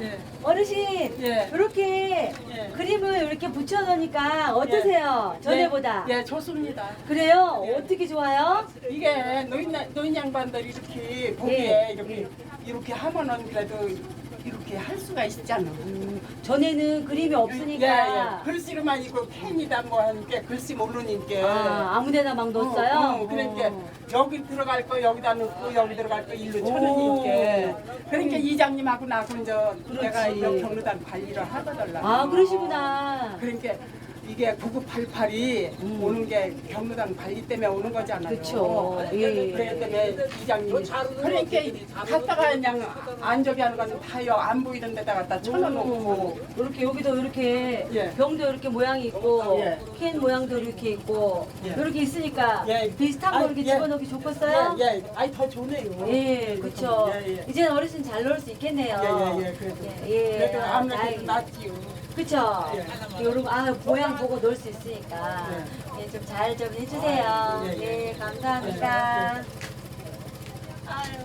예. 어르신 예. 이렇게 예. 그림을 이렇게 붙여놓으니까 어떠세요? 전에보다? 예, 예, 좋습니다. 그래요? 예. 어떻게 좋아요? 이게 노인 노인 양반들 이렇게 보기에 예. 이렇게 이렇게 하면은 그래도 이렇게 할 수가 있잖아. 음, 전에는 그림이 예, 없으니까 예. 글씨로만 이거 펜이다 뭐 하니까 글씨 모르니까. 아, 아무데나 막 넣었어요? 어, 어, 그러니까 어. 여기 들어갈 거 여기다 넣고 여기 들어갈 거 일로 오. 쳐놓으니까. 그러니까 이장님하고 나하고 이제 내가 그렇지. 이 경로당 관리를 하거든요. 아 그러시구나 그러니까 이게 9988이 음. 오는 게 경로당 관리 때문에 오는 거잖아요. 그쵸. 예. 그래 때문에 이장님이 그러니까 갔다가 그냥 안 저기 하는 거는 다요 안 보이는 데다 갖다 쳐놓고 이렇게 여기도 이렇게 예. 병도 이렇게 모양이 있고 예. 캔 모양도 이렇게 있고 예. 이렇게 있으니까 예. 비슷한 거 아, 이렇게 예. 집어넣기 좋겠어요? 예, 예. 아니 더 좋네요. 예, 그렇죠. 예, 예. 이제는 어르신 잘 놀 수 있겠네요. 예, 예, 예, 그래도. 예, 예. 그래도 아무래도. 낫지요. 그쵸? 예. 여러분, 아, 고향 보고 놀 수 있으니까. 예, 예 좀잘 좀 해주세요. 아, 예, 예. 네, 감사합니다. 아유.